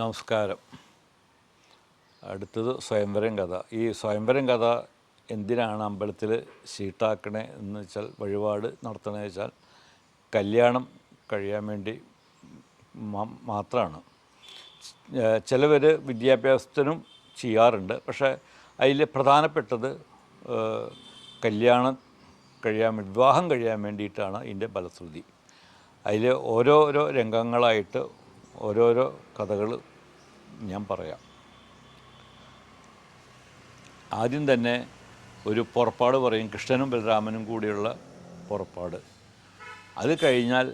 നമസ്കാരം. അടുത്തത് സ്വയംവരം കഥ. ഈ സ്വയംവരം കഥ എന്തിനാണ് അമ്പലത്തിൽ ഷീട്ടാക്കണേ എന്ന് വെച്ചാൽ വഴിപാട് നടത്തണേ വെച്ചാൽ കല്യാണം കഴിയാൻ വേണ്ടി മാത്രമാണ് ചിലവർ വിദ്യാഭ്യാസത്തിനും ചെയ്യാറുണ്ട്. പക്ഷേ അതിൽ പ്രധാനപ്പെട്ടത് കല്യാണം കഴിയാൻ വിവാഹം കഴിയാൻ വേണ്ടിയിട്ടാണ് ഇതിന്റെ ഫലശ്രുതി. അതിൽ ഓരോരോ രംഗങ്ങളായിട്ട് ഓരോരോ കഥകൾ ഞാൻ പറയാം. ആദ്യം തന്നെ ഒരു പുറപ്പാട് പറയും കൃഷ്ണനും ബലരാമനും കൂടിയുള്ള പുറപ്പാട്. അത് കഴിഞ്ഞാൽ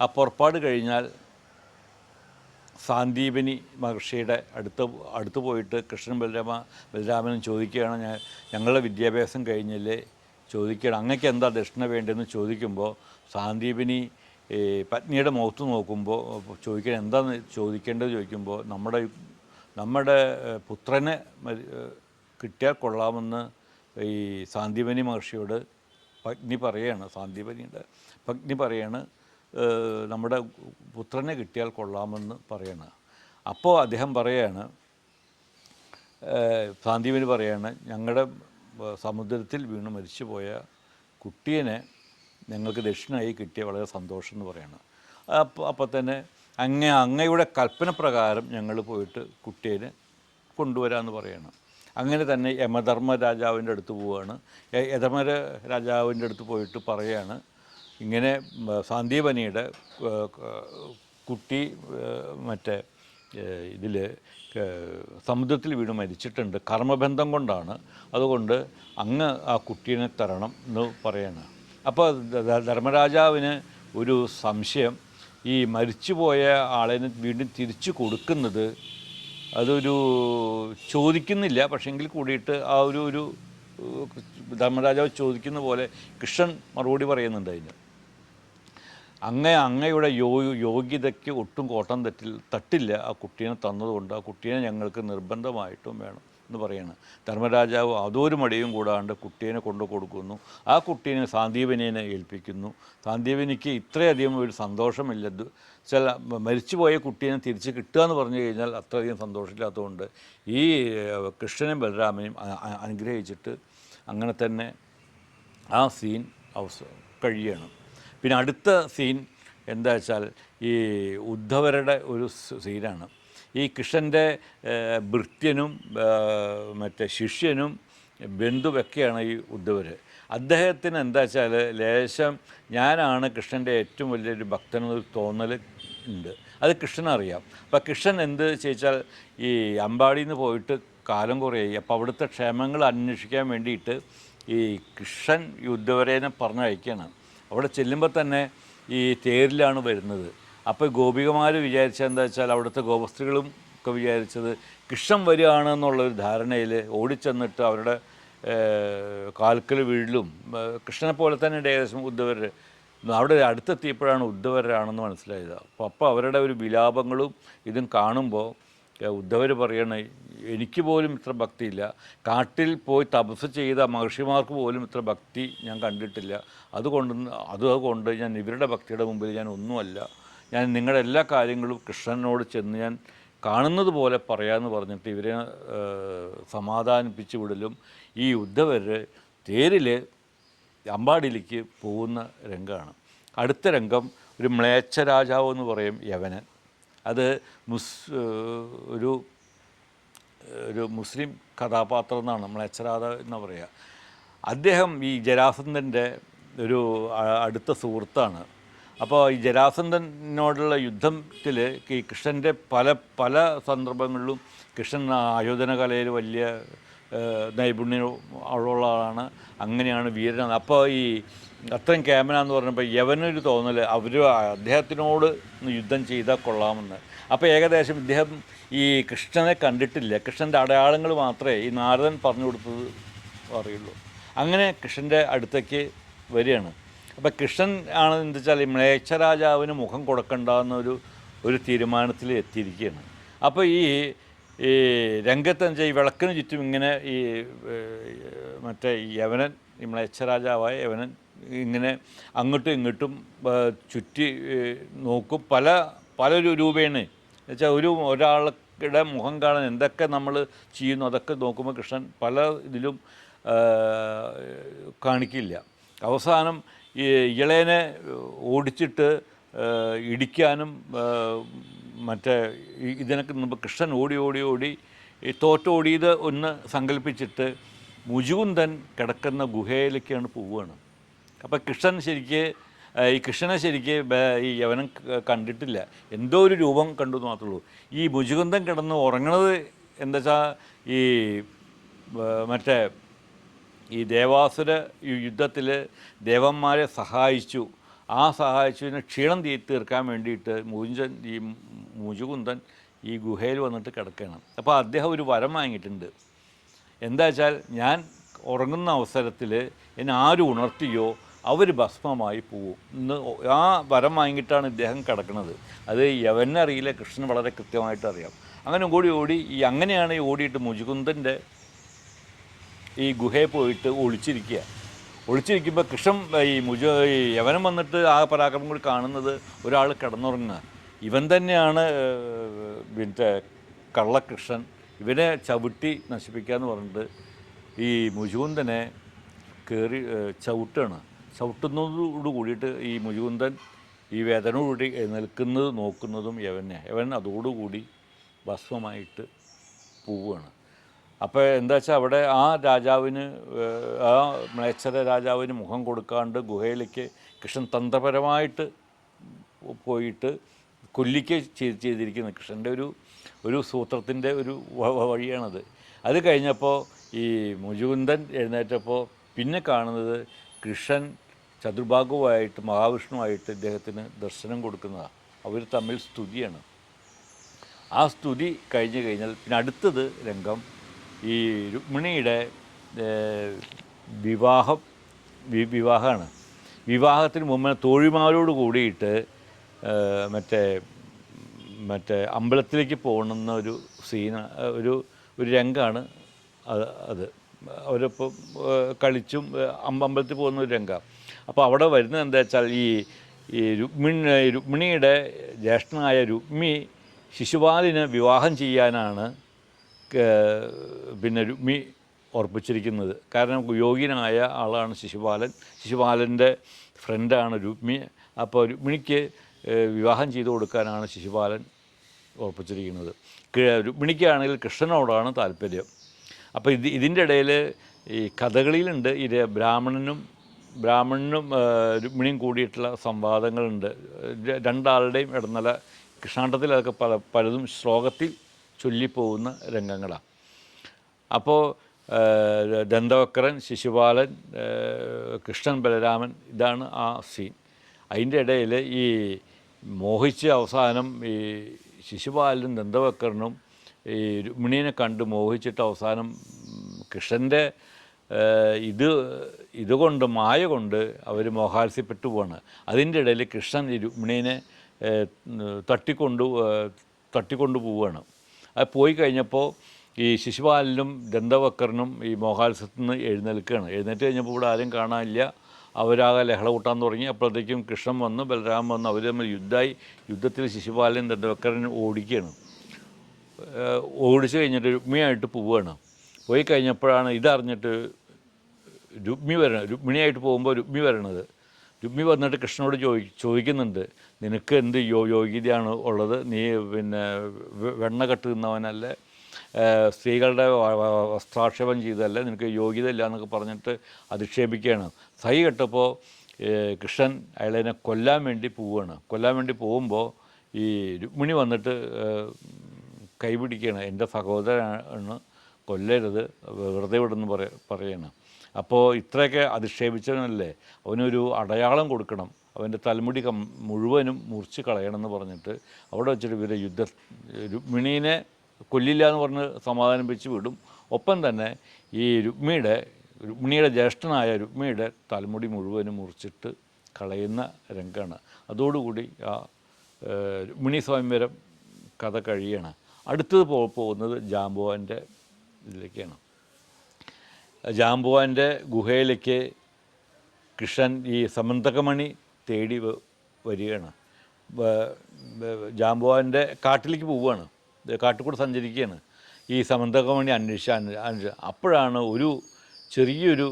ആ പുറപ്പാട് കഴിഞ്ഞാൽ സാന്ദീപിനി മഹർഷിയുടെ അടുത്ത് അടുത്ത് പോയിട്ട് കൃഷ്ണൻ ബലരാമ ബലരാമനും ചോദിക്കുകയാണ് ഞാൻ ഞങ്ങളുടെ വിദ്യാഭ്യാസം കഴിഞ്ഞില്ലേ? ചോദിക്കുകയാണ്. അങ്ങക്ക് എന്താ ദക്ഷിണ വേണ്ടതെന്ന് ചോദിക്കുമ്പോൾ സാന്ദീപനി ഈ പത്നിയുടെ മുഖത്ത് നോക്കുമ്പോൾ ചോദിക്കാൻ എന്താന്ന് ചോദിക്കേണ്ടത് ചോദിക്കുമ്പോൾ നമ്മുടെ നമ്മുടെ പുത്രനെ കിട്ടിയാൽ കൊള്ളാമെന്ന് ഈ സാന്ദീപനി മഹർഷിയോട് പത്നി പറയാണ് സാന്ദീപനിയുടെ പത്നി പറയാണ് നമ്മുടെ പുത്രനെ കിട്ടിയാൽ കൊള്ളാമെന്ന് പറയാണ്. അപ്പോൾ അദ്ദേഹം പറയാണ് സാന്ദീപനി പറയാണ് ഞങ്ങളുടെ സമുദ്രത്തിൽ വീണ് മരിച്ചുപോയ കുട്ടീനെ ഞങ്ങൾക്ക് ദക്ഷിണയായി കിട്ടിയ വളരെ സന്തോഷം എന്ന് പറയുന്നത് അപ്പോൾ അപ്പോൾ തന്നെ അങ്ങ അങ്ങയുടെ കൽപ്പന പ്രകാരം ഞങ്ങൾ പോയിട്ട് കുട്ടീനെ കൊണ്ടുവരാമെന്ന് പറയണം. അങ്ങനെ തന്നെ യമധർമ്മ രാജാവിന്റെ അടുത്ത് പോവുകയാണ് യ- യമധർമ്മ രാജാവിന്റെ അടുത്ത് പോയിട്ട് പറയുകയാണ് ഇങ്ങനെ സാന്ദീപനിയുടെ കുട്ടി മറ്റേ ഇതിൽ സമുദ്രത്തിൽ വീണ് മരിച്ചിട്ടുണ്ട്. കർമ്മബന്ധം കൊണ്ടാണ്. അതുകൊണ്ട് അങ്ങ് ആ കുട്ടീനെ തരണം എന്ന് പറയാണ്. അപ്പോൾ ധർമ്മരാജാവിന് ഒരു സംശയം. ഈ മരിച്ചുപോയ ആളിന് വീണ്ടും തിരിച്ചു കൊടുക്കുന്നത് അതൊരു ചോദിക്കുന്നില്ല. പക്ഷെങ്കിൽ കൂടിയിട്ട് ആ ഒരു ഒരു ധർമ്മരാജാവ് ചോദിക്കുന്ന പോലെ കൃഷ്ണൻ മറുപടി പറയുന്നുണ്ട് അതിന്. അങ്ങ അങ്ങയുടെ യോ യോഗ്യതയ്ക്ക് ഒട്ടും കോട്ടം തെറ്റിൽ തട്ടില്ല. ആ കുട്ടീനെ തന്നതുകൊണ്ട് ആ കുട്ടീനെ ഞങ്ങൾക്ക് നിർബന്ധമായിട്ടും വേണം. എന്ന് പറയുന്നത് ധർമ്മരാജാവ് അതൊരു മടിയും കൂടാണ്ട് കുട്ടീനെ കൊണ്ടു കൊടുക്കുന്നു. ആ കുട്ടീനെ സാന്ദീപനീനെ ഏൽപ്പിക്കുന്നു. സാന്ദീപനിക്ക് ഇത്രയധികം ഒരു സന്തോഷമില്ല ഇത് ചില മരിച്ചുപോയ കുട്ടീനെ തിരിച്ച് കിട്ടുക എന്ന് പറഞ്ഞു കഴിഞ്ഞാൽ അത്രയധികം സന്തോഷമില്ലാത്തതുകൊണ്ട് ഈ കൃഷ്ണനും ബലരാമനെയും അനുഗ്രഹിച്ചിട്ട് അങ്ങനെ തന്നെ ആ സീൻ അവസ കഴിയണം. പിന്നെ അടുത്ത സീൻ എന്താ വെച്ചാൽ ഈ ഉദ്ധവരുടെ ഒരു സീനാണ്. ഈ കൃഷ്ണന്റെ ഭൃത്യനും മറ്റേ ശിഷ്യനും ബന്ധുവൊക്കെയാണ് ഈ ഉദ്ധവർ അദ്ദേഹത്തിന് എന്താ വെച്ചാൽ ലേശം ഞാനാണ് കൃഷ്ണന്റെ ഏറ്റവും വലിയൊരു ഭക്തനെന്നൊരു തോന്നൽ ഉണ്ട്. അത് കൃഷ്ണൻ അറിയാം. അപ്പോൾ കൃഷ്ണൻ എന്ത് ചോദിച്ചാൽ ഈ അമ്പാടിയിൽ നിന്ന് പോയിട്ട് കാലം കുറേയായി. അപ്പോൾ അവിടുത്തെ ക്ഷേമങ്ങൾ അന്വേഷിക്കാൻ വേണ്ടിയിട്ട് ഈ കൃഷ്ണൻ യുദ്ധവരേനെ പറഞ്ഞയക്കുകയാണ് അവിടെ ചെല്ലുമ്പോൾ തന്നെ ഈ തേരിലാണ് വരുന്നത്. അപ്പോൾ ഗോപികമാർ വിചാരിച്ചത് എന്താ വെച്ചാൽ അവിടുത്തെ ഗോപസ്ത്രീകളും ഒക്കെ വിചാരിച്ചത് കൃഷ്ണൻ വരികയാണെന്നുള്ളൊരു ധാരണയിൽ ഓടിച്ചെന്നിട്ട് അവരുടെ കാൽക്കൽ വീഴിലും കൃഷ്ണനെ പോലെ തന്നെ ഏകദേശം ഉദ്ധവർ അവിടെ അടുത്തെത്തിയപ്പോഴാണ് ഉദ്ധവരാണെന്ന് മനസ്സിലായത്. അപ്പോൾ അപ്പോൾ അവരുടെ ഒരു വിലാപങ്ങളും ഇതും കാണുമ്പോൾ ഉദ്ധവർ പറയണ എനിക്ക് പോലും ഇത്ര ഭക്തിയില്ല. കാട്ടിൽ പോയി തപസ് ചെയ്ത മഹർഷിമാർക്ക് പോലും ഇത്ര ഭക്തി ഞാൻ കണ്ടിട്ടില്ല. അതുകൊണ്ട് അതുകൊണ്ട് ഞാൻ ഇവരുടെ ഭക്തിയുടെ മുമ്പിൽ ഞാൻ ഒന്നുമല്ല. ഞാൻ നിങ്ങളുടെ എല്ലാ കാര്യങ്ങളും കൃഷ്ണനോട് ചെന്ന് ഞാൻ കാണുന്നത് പോലെ പറയാമെന്ന് പറഞ്ഞിട്ട് ഇവരെ സമാധാനിപ്പിച്ചു വിടലും ഈ ഉദ്ധവര് തേരിൽ അമ്പാടിയിലേക്ക് പോകുന്ന രംഗമാണ് അടുത്ത രംഗം ഒരു മ്ലേച്ഛ രാജാവ് എന്ന് പറയും യവനൻ. അത് മുസ് ഒരു ഒരു മുസ്ലിം കഥാപാത്രം എന്നാണ് മ്ലേച്ഛരാധ എന്ന് പറയുക അദ്ദേഹം ഈ ജരാസന്ധന്റെ ഒരു അടുത്ത സുഹൃത്താണ്. അപ്പോൾ ഈ ജരാസന്ധനോടുള്ള യുദ്ധത്തിൽ ഈ കൃഷ്ണന്റെ പല പല സന്ദർഭങ്ങളിലും കൃഷ്ണൻ ആയോധന കലയിൽ വലിയ നൈപുണ്യം ഉള്ള ആളാണ്. അങ്ങനെയാണ് വീരനാണ്. അപ്പോൾ ഈ അത്രയും ക്യാമന എന്ന് പറഞ്ഞപ്പോൾ യവനൊരു തോന്നൽ അവർ അദ്ദേഹത്തിനോട് യുദ്ധം ചെയ്താൽ കൊള്ളാമെന്ന്. അപ്പോൾ ഏകദേശം ഇദ്ദേഹം ഈ കൃഷ്ണനെ കണ്ടിട്ടില്ല. കൃഷ്ണന്റെ അടയാളങ്ങൾ മാത്രമേ ഈ നാരദൻ പറഞ്ഞു കൊടുത്തത് അറിയുള്ളൂ. അങ്ങനെ കൃഷ്ണന്റെ അടുത്തേക്ക് വരികയാണ്. അപ്പോൾ കൃഷ്ണൻ ആണ് എന്താ വെച്ചാൽ മ്ലേച്ഛരാജാവിന് മുഖം കൊടുക്കണ്ട എന്നൊരു ഒരു തീരുമാനത്തിൽ എത്തിയിരിക്കുകയാണ്. അപ്പോൾ ഈ ഈ രംഗത്ത് എന്ന് വെച്ചാൽ ഈ വിളക്കിന് ചുറ്റും ഇങ്ങനെ ഈ മറ്റേ യവനൻ ഈ മ്ലേച്ഛരാജാവായ യവനൻ ഇങ്ങനെ അങ്ങോട്ടും ഇങ്ങോട്ടും ചുറ്റി നോക്കും. പല പല രൂപേണ. എന്നുവെച്ചാൽ ഒരു ഒരാളുടെ മുഖം കാണാൻ എന്തൊക്കെ നമ്മൾ ചെയ്യുന്നു അതൊക്കെ നോക്കുമ്പോൾ കൃഷ്ണൻ പല ഇതിലും കാണിക്കില്ല. അവസാനം ഈ ഇളയനെ ഓടിച്ചിട്ട് ഇടിക്കാനും മറ്റേ ഇതിനൊക്കെ മുമ്പ് കൃഷ്ണൻ ഓടി ഓടി ഓടി ഈ തോറ്റോടിയത് ഒന്ന് സങ്കല്പിച്ചിട്ട് മുജുകുന്ദൻ കിടക്കുന്ന ഗുഹയിലേക്കാണ് പോവുകയാണ്. അപ്പോൾ കൃഷ്ണൻ ശരിക്ക് ഈ കൃഷ്ണനെ ശരിക്ക് ഈ യവനം കണ്ടിട്ടില്ല. എന്തോ ഒരു രൂപം കണ്ടു എന്ന് മാത്രമേ ഉള്ളൂ. ഈ മുജുകുന്ദൻ കിടന്ന് ഉറങ്ങണത് എന്താ വെച്ചാൽ ഈ മറ്റേ ഈ ദേവാസുര യുദ്ധത്തിൽ ദേവന്മാരെ സഹായിച്ചു. ആ സഹായിച്ചതിന് ക്ഷീണം തീർക്കാൻ വേണ്ടിയിട്ട് മൂജൻ ഈ മുജുകുന്ദൻ ഈ ഗുഹയിൽ വന്നിട്ട് കിടക്കുകയാണ് അപ്പോൾ അദ്ദേഹം ഒരു വരം വാങ്ങിയിട്ടുണ്ട്. എന്താ വെച്ചാൽ ഞാൻ ഉറങ്ങുന്ന അവസരത്തിൽ എന്നെ ആരും ഉണർത്തിയോ അവർ ഭസ്മമായി പോവും. ഇന്ന് ആ വരം വാങ്ങിയിട്ടാണ് ഇദ്ദേഹം കിടക്കുന്നത്. അത് യവനറിയില്ല കൃഷ്ണൻ വളരെ കൃത്യമായിട്ട് അറിയാം. അങ്ങനെ ഓടി ഓടി ഈ അങ്ങനെയാണ് ഓടിയിട്ട് മുജുകുന്ദന്റെ ഈ ഗുഹയിൽ പോയിട്ട് ഒളിച്ചിരിക്കുക. ഒളിച്ചിരിക്കുമ്പോൾ കൃഷ്ണൻ ഈ മുജ ഈ യവനം വന്നിട്ട് ആ പരാക്രമം കൂടി കാണുന്നത് ഒരാൾ കിടന്നുറങ്ങുക. ഇവൻ തന്നെയാണ് പിന്നെ കള്ളകൃഷ്ണൻ. ഇവനെ ചവിട്ടി നശിപ്പിക്കുക എന്ന് പറഞ്ഞിട്ട് ഈ മുജുകുന്ദനെ കയറി ചവിട്ടാണ് ചവിട്ടുന്നതോട് കൂടിയിട്ട് ഈ മുജുകുന്ദൻ ഈ വേദനയോടുകൂടി നിൽക്കുന്നത് നോക്കുന്നതും യവനെ. യവൻ അതോടുകൂടി ഭസ്മമായിട്ട് പോവുകയാണ്. അപ്പോൾ എന്താ വെച്ചാൽ അവിടെ ആ രാജാവിന് ആ മ്ലേച്ഛര രാജാവിന് മുഖം കൊടുക്കാണ്ട് ഗുഹയിലേക്ക് കൃഷ്ണൻ തന്ത്രപരമായിട്ട് പോയിട്ട് കൊല്ലിക്ക് ചെയ്ത് ചെയ്തിരിക്കുന്നത് കൃഷ്ണന്റെ ഒരു ഒരു സൂത്രത്തിന്റെ ഒരു വഴിയാണത്. അത് കഴിഞ്ഞപ്പോൾ ഈ മുജുകുന്ദൻ എഴുന്നേറ്റപ്പോൾ പിന്നെ കാണുന്നത് കൃഷ്ണൻ ചതുർഭാഗവുമായിട്ട് മഹാവിഷ്ണുവായിട്ട് ഇദ്ദേഹത്തിന് ദർശനം കൊടുക്കുന്നതാണ് അവർ തമ്മിൽ സ്തുതിയാണ്. ആ സ്തുതി കഴിഞ്ഞ് കഴിഞ്ഞാൽ പിന്നെ അടുത്തത് രംഗം ഈ രുക്മിണിയുടെ വിവാഹം വിവാഹമാണ്. വിവാഹത്തിന് മുമ്പ് തോഴിമാരോട് കൂടിയിട്ട് മറ്റേ മറ്റേ അമ്പലത്തിലേക്ക് പോകണമെന്ന ഒരു സീന ഒരു ഒരു രംഗമാണ് അത് അത്. അവരിപ്പം കളിച്ചും അമ്പ- അമ്പലത്തിൽ പോകുന്ന ഒരു രംഗം. അപ്പോൾ അവിടെ വരുന്നത് എന്താ വെച്ചാൽ ഈ ഈ രുക്മിണി രുക്മിണിയുടെ ജ്യേഷ്ഠനായ രുക്മി ശിശുപാലിനെ വിവാഹം ചെയ്യാനാണ് പിന്നെ രുക്മി ഉറപ്പിച്ചിരിക്കുന്നത്. കാരണം യോഗ്യനായ ആളാണ് ശിശുപാലൻ. ശിശുപാലന്റെ ഫ്രണ്ടാണ് രുക്മി. അപ്പോൾ രുക്മിണിക്ക് വിവാഹം ചെയ്തു കൊടുക്കാനാണ് ശിശുപാലൻ ഉറപ്പിച്ചിരിക്കുന്നത്. രുക്മിണിക്കാണെങ്കിൽ കൃഷ്ണനോടാണ് താല്പര്യം. അപ്പോൾ ഇത് ഇതിന്റെ ഇടയിൽ ഈ കഥകളിയിലുണ്ട്. ഇത് ബ്രാഹ്മണനും ബ്രാഹ്മണനും രുക്മിണിയും കൂടിയിട്ടുള്ള സംവാദങ്ങളുണ്ട്. രണ്ടാളുടെയും ഇടനില കൃഷ്ണാണ്ടത്തിൽ അതൊക്കെ പല പലതും ശ്ലോകത്തിൽ ചൊല്ലിപ്പോകുന്ന രംഗങ്ങളാണ്. അപ്പോൾ ദന്തവക്രൻ ശിശുപാലൻ കൃഷ്ണൻ ബലരാമൻ ഇതാണ് ആ സീൻ. അതിന്റെ ഇടയിൽ ഈ മോഹിച്ച് അവസാനം ഈ ശിശുപാലനും ദന്തവക്രനും ഈ രുക്മിണീനെ കണ്ട് മോഹിച്ചിട്ട് അവസാനം കൃഷ്ണന്റെ ഇത് ഇതുകൊണ്ട് മായ കൊണ്ട് അവർ മോഹാത്സ്യപ്പെട്ടു പോവാണ്. അതിന്റെ ഇടയിൽ കൃഷ്ണൻ ഈ രുക്മിണീനെ തട്ടിക്കൊണ്ടു തട്ടിക്കൊണ്ടു പോവുകയാണ് അത് പോയി കഴിഞ്ഞപ്പോൾ ഈ ശിശുപാലനും ദന്തവക്കറിനും ഈ മോഹാത്സവത്തിൽ നിന്ന് എഴുന്നേൽക്കുകയാണ്. എഴുന്നേറ്റ് കഴിഞ്ഞപ്പോൾ ഇവിടെ ആരും കാണാനില്ല. അവരാകെ ലഹള കൂട്ടാൻ തുടങ്ങി. അപ്പോഴത്തേക്കും കൃഷ്ണൻ വന്ന് ബലരാമൻ വന്ന്. അവർ തമ്മിൽ യുദ്ധമായി യുദ്ധത്തിൽ ശിശുപാലനും ദന്തവക്കറിനും ഓടിക്കുകയാണ്. ഓടിച്ചു കഴിഞ്ഞിട്ട് രുക്മിയായിട്ട് പോവുകയാണ്. പോയി കഴിഞ്ഞപ്പോഴാണ് ഇതറിഞ്ഞിട്ട് രുക്മി വരണം രുക്മിണിയായിട്ട് പോകുമ്പോൾ രുക്മി വരണത്. രുക്മി വന്നിട്ട് കൃഷ്ണനോട് ചോദി ചോദിക്കുന്നുണ്ട് നിനക്ക് എന്ത് യോ യോഗ്യതയാണ് ഉള്ളത്? നീ പിന്നെ വെണ്ണ കെട്ടുന്നവനല്ലേ സ്ത്രീകളുടെ വസ്ത്രാക്ഷേപം ചെയ്തതല്ലേ? നിനക്ക് യോഗ്യത ഇല്ല എന്നൊക്കെ പറഞ്ഞിട്ട് അധിക്ഷേപിക്കുകയാണ്. സൈ കെട്ടപ്പോൾ കൃഷ്ണൻ അയാളതിനെ കൊല്ലാൻ വേണ്ടി പോവുകയാണ്. കൊല്ലാൻ വേണ്ടി പോകുമ്പോൾ ഈ രുക്മിണി വന്നിട്ട് കൈപിടിക്കുകയാണ്. എന്റെ സഹോദരനാണ് കൊല്ലരുത് വെറുതെ വിടുന്നു പറയുകയാണ് പറയണം. അപ്പോൾ ഇത്രയൊക്കെ അധിക്ഷേപിച്ചവനല്ലേ? അവനൊരു അടയാളം കൊടുക്കണം. അവന്റെ തലമുടി കം മുഴുവനും മുറിച്ച് കളയണമെന്ന് പറഞ്ഞിട്ട് അവിടെ വെച്ചിട്ട് ഇവരെ യുദ്ധ രുക്മിണീനെ കൊല്ലില്ല എന്ന് പറഞ്ഞ് സമാധാനിപ്പിച്ച് വിടും. ഒപ്പം തന്നെ ഈ രുക്മിയുടെ രുക്മിണിയുടെ ജ്യേഷ്ഠനായ രുക്മിയുടെ തലമുടി മുഴുവനും മുറിച്ചിട്ട് കളയുന്ന രംഗമാണ്. അതോടുകൂടി ആ രുക്മിണി സ്വയംവരം കഥ കഴിയണം. അടുത്തത് പോകുന്നത് ജാമ്പുവാന്റെ ഇതിലേക്കാണ്. ജാമ്പുവാന്റെ ഗുഹയിലേക്ക് കൃഷ്ണൻ ഈ സമന്തകമണി തേടി വരികയാണ്. ജാമ്പുവാന്റെ കാട്ടിലേക്ക് പോവുകയാണ്. കാട്ടിൽ സഞ്ചരിക്കുകയാണ്. ഈ സമന്തകമണി അന്വേഷിച്ച് അന്വേ- അന്വേ- അപ്പോഴാണ് ഒരു ചെറിയൊരു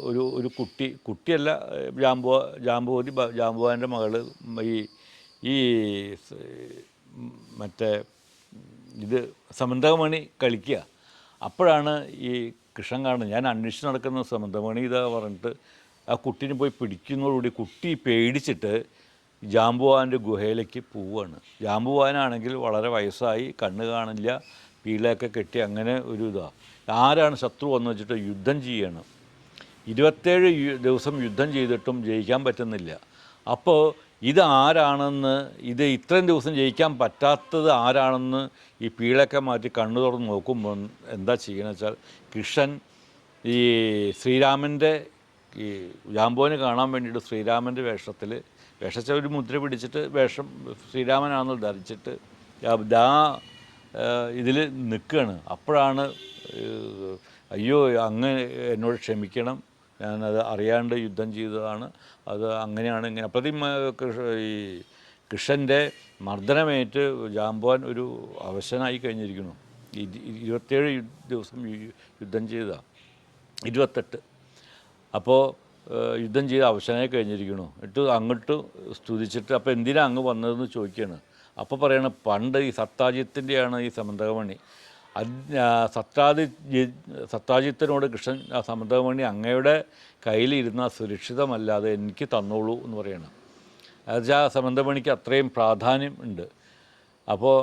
ഒരു ഒരു കുട്ടി കുട്ടിയല്ല ഏഹ്, ജാമ്പുവ ജാമ്പുവതി മകൾ ജാമ്പുവാന്റെ മകൾ ഈ ഈ മറ്റേ ഇത് സമന്തകമണി കളിക്കുക. അപ്പോഴാണ് ഈ കൃഷ്ണൻ കാണുന്നത് ഞാൻ അന്വേഷിച്ച് നടക്കുന്ന സമന്തമണി ഇതാ പറഞ്ഞിട്ട് ആ കുട്ടീനെ പോയി പിടിക്കുന്നതോടുകൂടി കുട്ടി പേടിച്ചിട്ട് ജാമ്പുവാന്റെ ഗുഹയിലേക്ക് പോവുകയാണ് ജാമ്പുവാനാണെങ്കിൽ വളരെ വയസ്സായി കണ്ണ് കാണില്ല പീളയൊക്കെ കെട്ടി അങ്ങനെ ഒരു ഇതാണ് ആരാണ് ശത്രു വന്നു വെച്ചിട്ട് യുദ്ധം ചെയ്യണം? ഇരുപത്തേഴ് ദിവസം യുദ്ധം ചെയ്തിട്ടും ജയിക്കാൻ പറ്റുന്നില്ല. അപ്പോൾ ഇത് ആരാണെന്ന് ഇത് ഇത്രയും ദിവസം ജയിക്കാൻ പറ്റാത്തത് ആരാണെന്ന് ഈ പീളൊക്കെ മാറ്റി കണ്ണു തുറന്ന് നോക്കുമ്പോൾ എന്താ ചെയ്യണമെന്ന് വെച്ചാൽ കൃഷ്ണൻ ഈ ശ്രീരാമന്റെ ഈ ജാമ്പോന് കാണാൻ വേണ്ടിയിട്ട് ശ്രീരാമന്റെ വേഷത്തിൽ വേഷച്ച ഒരു മുദ്ര പിടിച്ചിട്ട് വേഷം ശ്രീരാമനാണെന്ന് ധരിച്ചിട്ട് ദാ ഇതിൽ നിൽക്കുകയാണ് അപ്പോഴാണ് അയ്യോ അങ്ങ് എന്നോട് ക്ഷമിക്കണം. ഞാനത് അറിയാണ്ട് യുദ്ധം ചെയ്തതാണ്. അത് അങ്ങനെയാണ് ഇങ്ങനെ. അപ്പോഴത്തേക്കും ഈ കൃഷ്ണന്റെ മർദ്ദനമേറ്റ് ജാമ്പോൻ ഒരു അവശനായി കഴിഞ്ഞിരിക്കുന്നു. ഇരുപത്തേഴ് ദിവസം യുദ്ധം ചെയ്ത. ഇരുപത്തെട്ട്. അപ്പോൾ യുദ്ധം ചെയ്ത് അവശനായി കഴിഞ്ഞിരിക്കുന്നു. എന്നിട്ട് അങ്ങോട്ട് സ്തുതിച്ചിട്ട് അപ്പോൾ എന്തിനാ അങ്ങ് വന്നതെന്ന് ചോദിക്കുകയാണ് അപ്പോൾ പറയണം പണ്ട് ഈ സത്താജിത്തിന്റെയാണ് ഈ സമന്തകമണി. അത് സത്രാജിത്തിനോട് കൃഷ്ണൻ ആ സമന്തകമണി അങ്ങയുടെ കയ്യിലിരുന്ന സുരക്ഷിതമല്ലാതെ എനിക്ക് തന്നോളൂ എന്ന് പറയണം. എന്നുവെച്ചാൽ സമന്തമണിക്ക് അത്രയും പ്രാധാന്യം ഉണ്ട്. അപ്പോൾ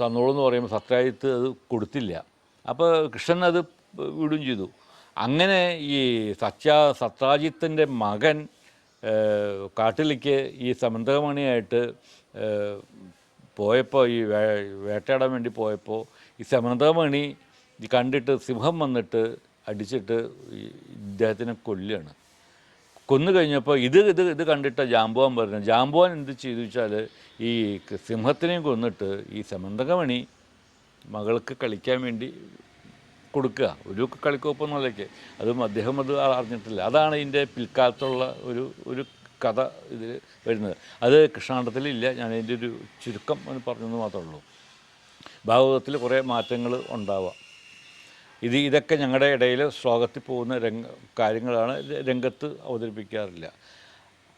തന്നോളൂ എന്ന് പറയുമ്പോൾ സത്രാജിത്ത് അത് കൊടുത്തില്ല. അപ്പോൾ കൃഷ്ണൻ അത് വിടും ചെയ്തു. അങ്ങനെ ഈ സത്യ സത്രാജിത്തിന്റെ മകൻ കാട്ടിലേക്ക് ഈ സമന്തകമണിയായിട്ട് പോയപ്പോൾ ഈ വേട്ടയാടാൻ വേണ്ടി പോയപ്പോൾ ഈ സമന്തകമണി കണ്ടിട്ട് സിംഹം വന്നിട്ട് അടിച്ചിട്ട് ഇദ്ദേഹത്തിനെ കൊല്ലുകയാണ്. കൊന്നു കഴിഞ്ഞപ്പോൾ ഇത് ഇത് ഇത് കണ്ടിട്ട് ജാമ്പുവാൻ പറഞ്ഞു ജാമ്പുവാൻ എന്ത് ചെയ്തു വെച്ചാൽ ഈ സിംഹത്തിനെയും കൊന്നിട്ട് ഈ സമന്തകമണി മകൾക്ക് കളിക്കാൻ വേണ്ടി കൊടുക്കുക. ഒരു കളിക്കോപ്പ് എന്നുള്ളതൊക്കെ അതും അദ്ദേഹം അത് അറിഞ്ഞിട്ടില്ല. അതാണ് ഇതിന്റെ പിൽക്കാലത്തുള്ള ഒരു ഒരു കഥ ഇതിൽ വരുന്നത്. അത് കൃഷ്ണാണ്ടത്തിലില്ല. ഞാൻ അതിന്റെ ഒരു ചുരുക്കം എന്ന് പറഞ്ഞെന്ന് മാത്രമേ ഉള്ളൂ. ഭാഗവതത്തിൽ കുറേ മാറ്റങ്ങൾ ഉണ്ടാവാം. ഇത് ഇതൊക്കെ ഞങ്ങളുടെ ഇടയിൽ ശ്ലോകത്തിൽ പോകുന്ന രംഗ കാര്യങ്ങളാണ് രംഗത്ത് അവതരിപ്പിക്കാറില്ല.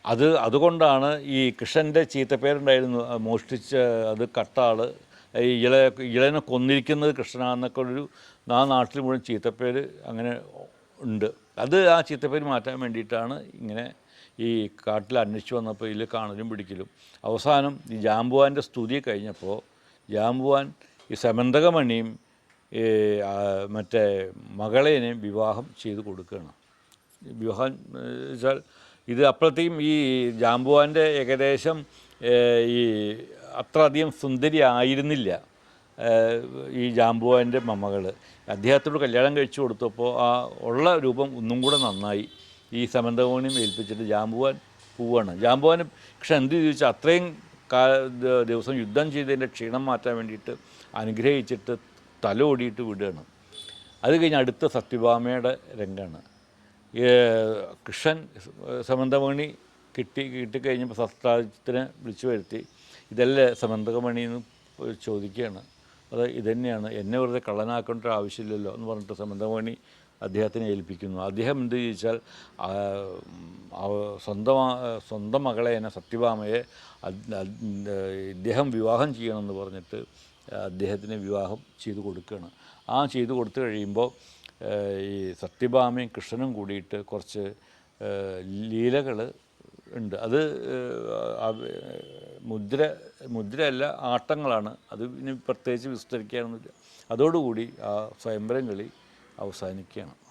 അത് അതുകൊണ്ടാണ് ഈ കൃഷ്ണന്റെ ചീത്തപ്പേരുണ്ടായിരുന്നു മോഷ്ടിച്ച അത് കട്ടാൾ ഇള ഇളനെ കൊന്നിരിക്കുന്നത് കൃഷ്ണനാന്നൊക്കെ ഒരു ആ നാട്ടിൽ മുഴുവൻ ചീത്തപ്പേര് അങ്ങനെ ഉണ്ട്. അത് ആ ചീത്തപ്പേര് മാറ്റാൻ വേണ്ടിയിട്ടാണ് ഇങ്ങനെ ഈ കാട്ടിൽ അന്വേഷിച്ച് വന്നപ്പോൾ ഇതിൽ കാണലും പിടിക്കലും. അവസാനം ഈ ജാമ്പുവാന്റെ സ്തുതി കഴിഞ്ഞപ്പോൾ ജാമ്പുവാൻ ഈ സമന്തകമണിയും മറ്റേ മകളേനെ വിവാഹം ചെയ്ത് കൊടുക്കുകയാണ്. വിവാഹം വെച്ചാൽ ഇത് അപ്പോഴത്തേക്കും ഈ ജാമ്പുവാന്റെ ഏകദേശം ഈ അത്ര അധികം സുന്ദരി ആയിരുന്നില്ല ഈ ജാമ്പുവാന്റെ മമ്മകൾ അദ്ദേഹത്തോട് കല്യാണം കഴിച്ചു കൊടുത്തപ്പോൾ ആ ഉള്ള രൂപം ഒന്നും കൂടെ നന്നായി ഈ സമന്തകോണിയും ഏൽപ്പിച്ചിട്ട് ജാമ്പുവാൻ പൂവാണ്. ജാമ്പുവാൻ പക്ഷെ എന്ത് ചോദിച്ചാൽ അത്രയും ദിവസം യുദ്ധം ചെയ്തതിന്റെ ക്ഷീണം മാറ്റാൻ വേണ്ടിയിട്ട് അനുഗ്രഹിച്ചിട്ട് തല ഓടിയിട്ട് വിടുകയാണ്. അത് കഴിഞ്ഞ് അടുത്ത സത്യഭാമയുടെ രംഗമാണ്. കൃഷ്ണൻ സമന്തമണി കിട്ടി കിട്ടിക്കഴിഞ്ഞപ്പോൾ സത്രാജിത്തിനെ വിളിച്ചു വരുത്തി. ഇതല്ലേ സമന്തകമണി എന്ന് ചോദിക്കുകയാണ്. അത് ഇതന്നെയാണ്. എന്നെ വെറുതെ കള്ളനാക്കേണ്ട ആവശ്യമില്ലല്ലോ എന്ന് പറഞ്ഞിട്ട് സമന്തമണി അദ്ദേഹത്തിനെ ഏൽപ്പിക്കുന്നു. അദ്ദേഹം എന്ത് ചോദിച്ചാൽ സ്വന്തം സ്വന്തം മകളെ എന്നെ സത്യഭാമയെ ഇദ്ദേഹം വിവാഹം ചെയ്യണമെന്ന് പറഞ്ഞിട്ട് അദ്ദേഹത്തിന് വിവാഹം ചെയ്തു കൊടുക്കുകയാണ്. ആ ചെയ്തു കൊടുത്തു കഴിയുമ്പോൾ ഈ സത്യഭാമയും കൃഷ്ണനും കൂടിയിട്ട് കുറച്ച് ലീലകൾ ഉണ്ട്. അത് മുദ്ര മുദ്രയല്ല ആട്ടങ്ങളാണ്. അത് ഇനി പ്രത്യേകിച്ച് വിസ്തരിക്കാനൊന്നുമില്ല. അതോടുകൂടി ആ സ്വയംവരം കളി അവസാനിക്കുകയാണ്.